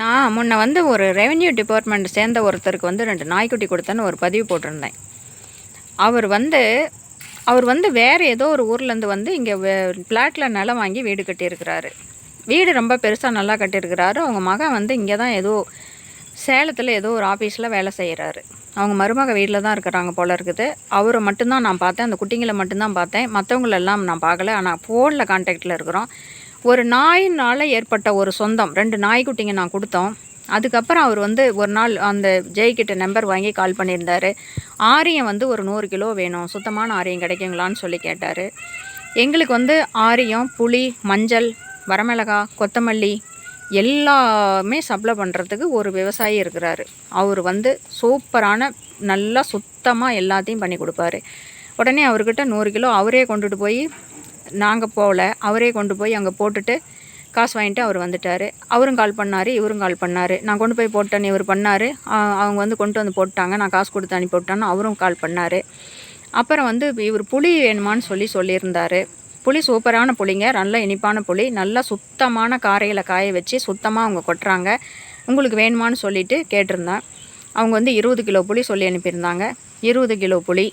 நான் முன்ன வந்து ஒரு ரெவென்யூ டிபார்ட்மெண்ட் சேர்ந்த ஒருத்தருக்கு வந்து ரெண்டு நாய்க்குட்டி கொடுத்தேன்னு ஒரு பதிவு போட்டிருந்தேன். அவர் வந்து அவர் வந்து வேறு ஏதோ ஒரு ஊர்லேருந்து வந்து இங்கே பிளாட்டில் நிலம் வாங்கி வீடு கட்டியிருக்கிறாரு. வீடு ரொம்ப பெருசாக நல்லா கட்டியிருக்கிறாரு. அவங்க மகன் வந்து இங்கே தான் ஏதோ சேலத்தில் ஏதோ ஒரு ஆஃபீஸில் வேலை செய்கிறாரு அவங்க மருமக வீட்டில் தான் இருக்கிறாங்க போல இருக்குது. அவரை மட்டும்தான் நான் பார்த்தேன். அந்த குட்டிங்களை மட்டும்தான் பார்த்தேன். மற்றவங்களெல்லாம் நான் பார்க்கல. ஆனால் ஃபோனில் கான்டாக்டில் இருக்கிறோம். ஒரு நாயினால் ஏற்பட்ட ஒரு சொந்தம். ரெண்டு நாய்க்குட்டிங்க நான் கொடுத்தோம். அதுக்கப்புறம் அவர் வந்து ஒரு நாள் அந்த ஜெய்கிட்ட நம்பர் வாங்கி கால் பண்ணியிருந்தார். ஆரியம் வந்து ஒரு நூறு கிலோ வேணும். சுத்தமான ஆரியம் கிடைக்குங்களான்னு சொல்லி கேட்டார். எங்களுக்கு வந்து ஆரியம் புளி மஞ்சள் வரமிளகா கொத்தமல்லி எல்லாமே சப்ளை பண்ணுறதுக்கு ஒரு விவசாயி இருக்கிறாரு. அவர் வந்து சூப்பரான நல்லா சுத்தமாக எல்லாத்தையும் பண்ணி கொடுப்பாரு. உடனே அவர்கிட்ட நூறு கிலோ அவரே கொண்டுட்டு போய் நாங்கள் போகல. அவரே கொண்டு போய் அங்கே போட்டுட்டு காசு வாங்கிட்டு அவர் வந்துட்டார். அவரும் கால் பண்ணார் இவரும் கால் பண்ணார். நான் கொண்டு போய் போட்டேன்னு இவர் பண்ணார். அவங்க வந்து கொண்டு வந்து போட்டாங்க. நான் காசு கொடுத்து அனுப்பி விட்டேன்னு அவரும் கால் பண்ணார். அப்புறம் வந்து இவர் புளி வேணுமான்னு சொல்லி சொல்லியிருந்தார். புளி சூப்பரான புளிங்க நல்ல இனிப்பான புளி நல்லா சுத்தமான காரையில் காய வச்சு சுத்தமாக அவங்க கொட்டுறாங்க. உங்களுக்கு வேணுமான்னு சொல்லிட்டு கேட்டிருந்தேன். அவங்க வந்து இருபது கிலோ புளி சொல்லி அனுப்பியிருந்தாங்க. இருபது கிலோ புளி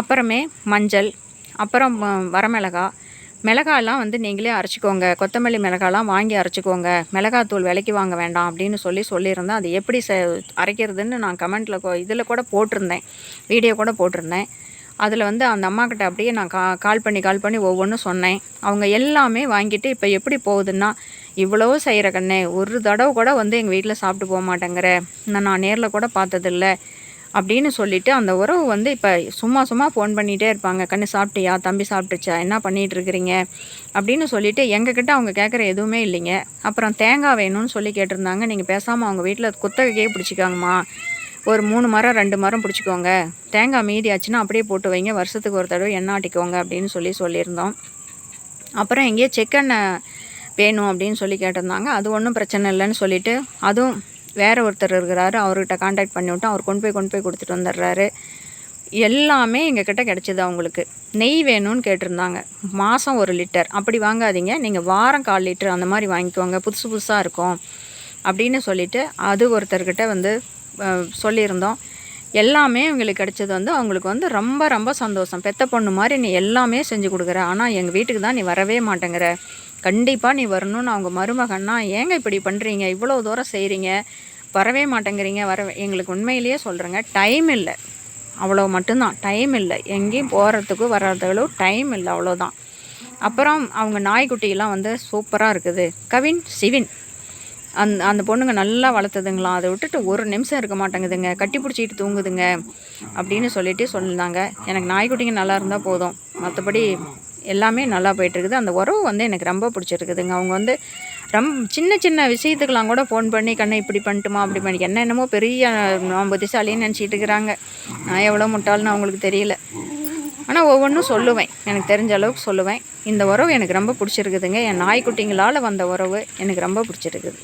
அப்புறமே மஞ்சள். அப்புறம் வரமிளகா. மிளகாலாம் வந்து நீங்களே அரைச்சிக்கோங்க. கொத்தமல்லி மிளகாலாம் வாங்கி அரைச்சிக்கோங்க. மிளகாத்தூள் விலைக்கு வாங்க வேண்டாம் அப்படின்னு சொல்லி சொல்லியிருந்தேன். அது எப்படி செ அரைக்கிறதுன்னு நான் கமெண்ட்டில் இதில் கூட போட்டிருந்தேன். வீடியோ கூட போட்டிருந்தேன். அதில் வந்து அந்த அம்மாக்கிட்ட அப்படியே நான் கா கால் பண்ணி கால் பண்ணி ஒவ்வொன்றும் சொன்னேன். அவங்க எல்லாமே வாங்கிட்டு இப்போ எப்படி போகுதுன்னா இவ்வளோ செய்கிற கண்ணே ஒரு தடவை கூட வந்து எங்கள் வீட்டில் சாப்பிட்டு போக மாட்டேங்கிற. நான் நான் நேரில் கூட பார்த்ததில்ல. அப்படின்னு சொல்லிட்டு அந்த உறவு வந்து இப்போ சும்மா சும்மா ஃபோன் பண்ணிகிட்டே இருப்பாங்க. கண்ணு சாப்பிட்டியா? தம்பி சாப்பிட்டுச்சா? என்ன பண்ணிகிட்டு இருக்கிறீங்க? அப்படின்னு சொல்லிட்டு எங்ககிட்ட அவங்க கேட்குற எதுவுமே இல்லைங்க. அப்புறம் தேங்காய் வேணும்னு சொல்லி கேட்டிருந்தாங்க. நீங்கள் பேசாமல் அவங்க வீட்டில் குத்தகைக்கே பிடிச்சிக்காங்கம்மா. ஒரு மூணு மரம் ரெண்டு மரம் பிடிச்சிக்கோங்க. தேங்காய் மீதி ஆச்சுன்னா அப்படியே போட்டு வைங்க. வருஷத்துக்கு ஒரு தடவை எண்ணெய் ஆட்டிக்கோங்க அப்படின்னு சொல்லி சொல்லியிருந்தோம். அப்புறம் எங்கேயோ செக்கெண்ணெய் வேணும் அப்படின்னு சொல்லி கேட்டிருந்தாங்க. அது ஒன்றும் பிரச்சனை இல்லைன்னு சொல்லிட்டு அதுவும் வேறு ஒருத்தர் இருக்கிறாரு அவர்கிட்ட காண்டாக்ட் பண்ணி விட்டோம் அவர் கொண்டு போய் கொண்டு போய் கொடுத்துட்டு வந்துடுறாரு. எல்லாமே எங்கள் கிட்டே கிடச்சிது அவங்களுக்கு. நெய் வேணும்னு கேட்டிருந்தாங்க. மாதம் ஒரு லிட்டர். அப்படி வாங்காதீங்க. நீங்கள் வாரம் கால் லிட்டர் அந்த மாதிரி வாங்கிக்கோங்க. புதுசு புதுசாக இருக்கும். அப்படின்னு சொல்லிட்டு அது ஒருத்தர்கிட்ட வந்து சொல்லியிருந்தோம். எல்லாமே இவங்களுக்கு கிடச்சது வந்து அவங்களுக்கு வந்து ரொம்ப ரொம்ப சந்தோஷம். பெத்த பொண்ணு மாதிரி நீ எல்லாமே செஞ்சு கொடுக்குற. ஆனால் எங்கள் வீட்டுக்கு தான் நீ வரவே மாட்டேங்கிற. கண்டிப்பாக நீ வரணும்னு அவங்க மருமகன்னா ஏங்க இப்படி பண்ணுறீங்க இவ்வளோ தூரம் செய்கிறீங்க வரவே மாட்டேங்கிறீங்க. வர எங்களுக்கு உண்மையிலேயே சொல்கிறேங்க டைம் இல்லை. அவ்வளோ மட்டும்தான். டைம் இல்லை. எங்கேயும் போகிறதுக்கு வர்றதுகளும் டைம் இல்லை. அவ்வளோதான் அப்புறம் அவங்க நாய்க்குட்டியெல்லாம் வந்து சூப்பராக இருக்குது. கவின் சிவின். அந் அந்த பொண்ணுங்க நல்லா வளர்த்துதுங்களா? அதை விட்டுட்டு ஒரு நிமிஷம் இருக்க மாட்டேங்குதுங்க. கட்டி பிடிச்சிட்டு தூங்குதுங்க. அப்படின்னு சொல்லிட்டு சொல்லியிருந்தாங்க எனக்கு நாய்க்குட்டிங்க நல்லா இருந்தால் போதும். மற்றபடி எல்லாமே நல்லா போயிட்டுருக்குது. அந்த உறவு வந்து எனக்கு ரொம்ப பிடிச்சிருக்குதுங்க. அவங்க வந்து ரம் சின்ன சின்ன விஷயத்துக்கெலாம் கூட ஃபோன் பண்ணி கண்ணை இப்படி பண்ணிட்டுமா அப்படி பண்ணி என்ன என்னமோ பெரிய நான் புத்திசாலின்னு நினச்சிட்டு இருக்கிறாங்க. நான் எவ்வளோ முட்டாள்னு அவங்களுக்கு தெரியல. ஆனால் ஒவ்வொன்றும் சொல்லுவேன். எனக்கு தெரிஞ்ச அளவுக்கு சொல்லுவேன். இந்த உறவு எனக்கு ரொம்ப பிடிச்சிருக்குதுங்க. என் நாய்க்குட்டிங்களால் வந்த உறவு எனக்கு ரொம்ப பிடிச்சிருக்குது.